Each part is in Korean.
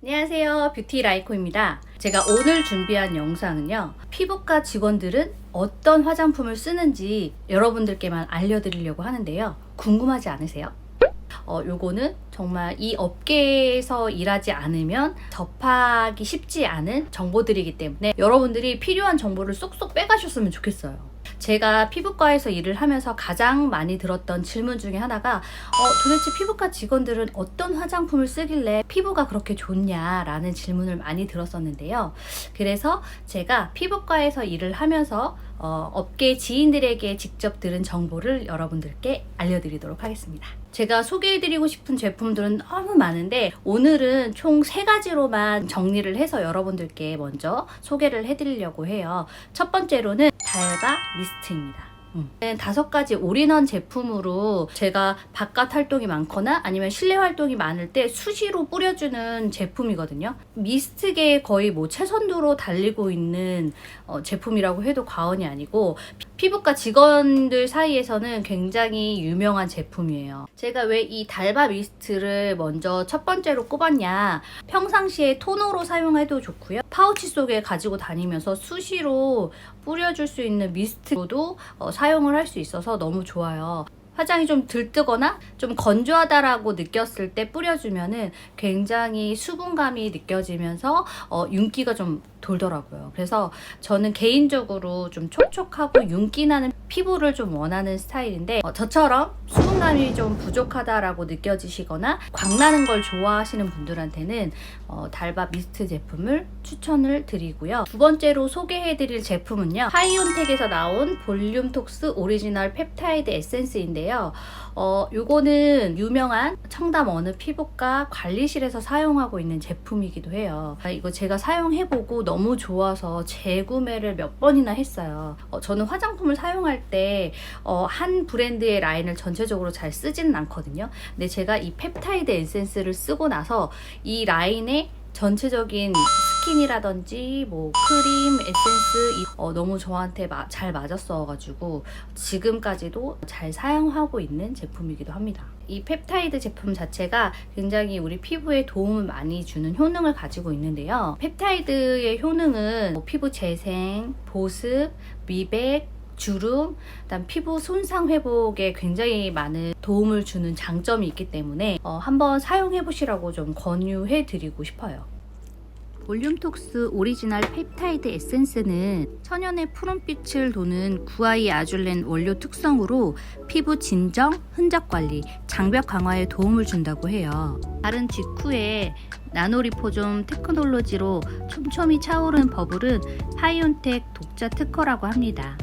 안녕하세요. 뷰티 라이코입니다. 제가 오늘 준비한 영상은요. 피부과 직원들은 어떤 화장품을 쓰는지 여러분들께만 알려드리려고 하는데요. 궁금하지 않으세요? 어, 요거는 정말 이 업계에서 일하지 않으면 접하기 쉽지 않은 정보들이기 때문에 여러분들이 필요한 정보를 쏙쏙 빼가셨으면 좋겠어요. 제가 피부과에서 일을 하면서 가장 많이 들었던 질문 중에 하나가 어, 도대체 피부과 직원들은 어떤 화장품을 쓰길래 피부가 그렇게 좋냐라는 질문을 많이 들었었는데요. 그래서 제가 피부과에서 일을 하면서 어, 업계 지인들에게 직접 들은 정보를 여러분들께 알려드리도록 하겠습니다. 제가 소개해드리고 싶은 제품들은 너무 많은데 오늘은 총 세 가지로만 정리를 해서 여러분들께 먼저 소개를 해드리려고 해요. 첫 번째로는 달바 미스트입니다. 음. 다섯 가지 올인원 제품으로 제가 바깥 활동이 많거나 아니면 실내 활동이 많을 때 수시로 뿌려주는 제품이거든요. 미스트계에 거의 뭐 최선두로 달리고 있는 어, 제품이라고 해도 과언이 아니고 피부과 직원들 사이에서는 굉장히 유명한 제품이에요. 제가 왜 이 달바 미스트를 먼저 첫 번째로 꼽았냐. 평상시에 토너로 사용해도 좋고요. 파우치 속에 가지고 다니면서 수시로 뿌려줄 수 있는 미스트로도 어, 사용을 할 수 있어서 너무 좋아요. 화장이 좀 들뜨거나 좀 건조하다라고 느꼈을 때 뿌려주면은 굉장히 수분감이 느껴지면서 어, 윤기가 좀 돌더라고요. 그래서 저는 개인적으로 좀 촉촉하고 윤기 나는 피부를 좀 원하는 스타일인데 어, 저처럼 수분감이 좀 부족하다라고 느껴지시거나 광나는 걸 좋아하시는 분들한테는 어, 달바 미스트 제품을 추천을 드리고요. 두 번째로 소개해드릴 제품은요. 하이온텍에서 나온 볼륨톡스 오리지널 펩타이드 에센스인데요. 어, 요거는 유명한 청담 어느 피부과 관리실에서 사용하고 있는 제품이기도 해요. 아, 이거 제가 사용해보고 너무 좋아서 재구매를 몇 번이나 했어요. 어, 저는 화장품을 사용할 때, 어, 한 브랜드의 라인을 전체적으로 잘 쓰지는 않거든요. 근데 제가 이 펩타이드 에센스를 쓰고 나서 이 라인에 전체적인 스킨이라든지 뭐 크림, 에센스 이- 어, 너무 저한테 마- 잘 맞았어가지고 지금까지도 잘 사용하고 있는 제품이기도 합니다. 이 펩타이드 제품 자체가 굉장히 우리 피부에 도움을 많이 주는 효능을 가지고 있는데요. 펩타이드의 효능은 뭐 피부 재생, 보습, 미백, 주름, 그다음 피부 손상 회복에 굉장히 많은 도움을 주는 장점이 있기 때문에 어, 한번 사용해 보시라고 좀 권유해 드리고 싶어요. 볼륨톡스 오리지널 펩타이드 에센스는 천연의 푸른빛을 도는 구아이 아줄렌 원료 특성으로 피부 진정, 흔적 관리, 장벽 강화에 도움을 준다고 해요. 바른 직후에 나노리포좀 테크놀로지로 촘촘히 차오르는 버블은 파이온텍 독자 특허라고 합니다.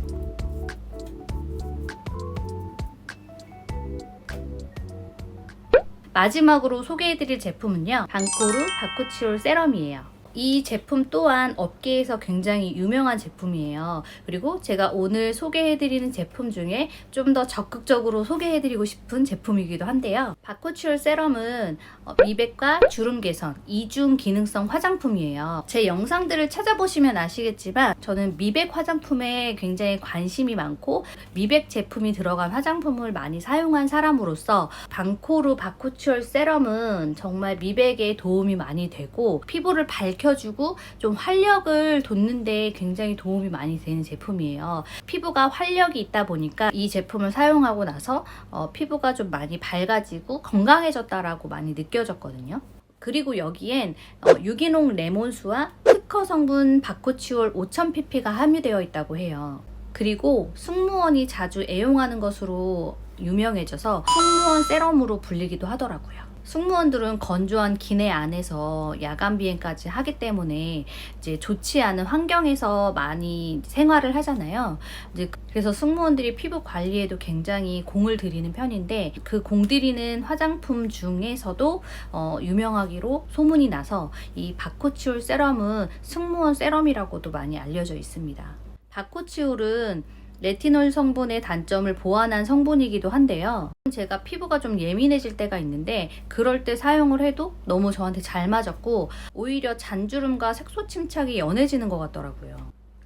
마지막으로 소개해드릴 제품은요. 방코르 바쿠치올 세럼이에요. 이 제품 또한 업계에서 굉장히 유명한 제품이에요. 그리고 제가 오늘 소개해드리는 제품 중에 좀 더 적극적으로 소개해드리고 싶은 제품이기도 한데요. 바쿠치올 세럼은 어, 미백과 주름 개선, 이중 기능성 화장품이에요. 제 영상들을 찾아보시면 아시겠지만 저는 미백 화장품에 굉장히 관심이 많고 미백 제품이 들어간 화장품을 많이 사용한 사람으로서 방코르 바쿠치올 세럼은 정말 미백에 도움이 많이 되고 피부를 밝 혀주고 좀 활력을 돋는데 굉장히 도움이 많이 되는 제품이에요. 피부가 활력이 있다 보니까 이 제품을 사용하고 나서 어, 피부가 좀 많이 밝아지고 건강해졌다라고 많이 느껴졌거든요. 그리고 여기엔 어, 유기농 레몬수와 특허 성분 바코치올 5000pp가 함유되어 있다고 해요. 그리고 승무원이 자주 애용하는 것으로 유명해져서 승무원 세럼으로 불리기도 하더라고요. 승무원들은 건조한 기내 안에서 야간 비행까지 하기 때문에 이제 좋지 않은 환경에서 많이 생활을 하잖아요. 이제 그래서 승무원들이 피부 관리에도 굉장히 공을 들이는 편인데 그 공 들이는 화장품 중에서도 어, 유명하기로 소문이 나서 이 바코치올 세럼은 승무원 세럼이라고도 많이 알려져 있습니다. 바코치올은 레티놀 성분의 단점을 보완한 성분이기도 한데요. 제가 피부가 좀 예민해질 때가 있는데 그럴 때 사용을 해도 너무 저한테 잘 맞았고 오히려 잔주름과 색소 침착이 연해지는 것 같더라고요.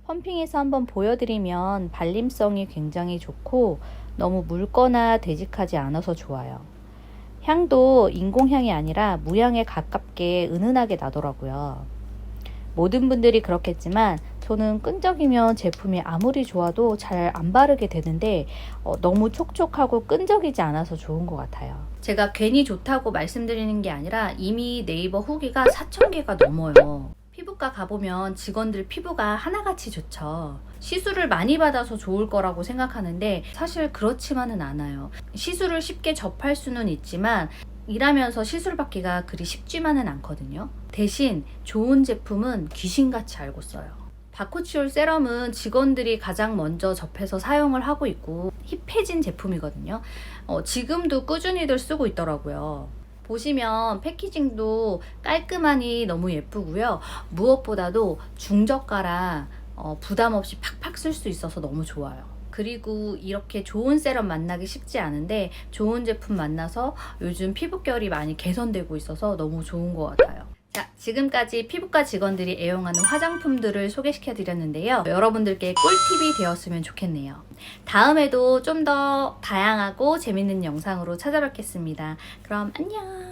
펌핑해서 한번 보여드리면 발림성이 굉장히 좋고 너무 묽거나 되직하지 않아서 좋아요. 향도 인공향이 아니라 무향에 가깝게 은은하게 나더라고요. 모든 분들이 그렇겠지만 저는 끈적이면 제품이 아무리 좋아도 잘 안 바르게 되는데 어, 너무 촉촉하고 끈적이지 않아서 좋은 것 같아요. 제가 괜히 좋다고 말씀드리는 게 아니라 이미 네이버 후기가 4,000개가 넘어요. 피부과 가보면 직원들 피부가 하나같이 좋죠. 시술을 많이 받아서 좋을 거라고 생각하는데 사실 그렇지만은 않아요. 시술을 쉽게 접할 수는 있지만 일하면서 시술 받기가 그리 쉽지만은 않거든요. 대신 좋은 제품은 귀신같이 알고 써요. 바코치올 세럼은 직원들이 가장 먼저 접해서 사용을 하고 있고 힙해진 제품이거든요. 어, 지금도 꾸준히들 쓰고 있더라고요. 보시면 패키징도 깔끔하니 너무 예쁘고요. 무엇보다도 중저가라 어, 부담 없이 팍팍 쓸 수 있어서 너무 좋아요. 그리고 이렇게 좋은 세럼 만나기 쉽지 않은데 좋은 제품 만나서 요즘 피부결이 많이 개선되고 있어서 너무 좋은 것 같아요. 자, 지금까지 피부과 직원들이 애용하는 화장품들을 소개시켜 드렸는데요. 여러분들께 꿀팁이 되었으면 좋겠네요. 다음에도 좀 더 다양하고 재밌는 영상으로 찾아뵙겠습니다. 그럼 안녕!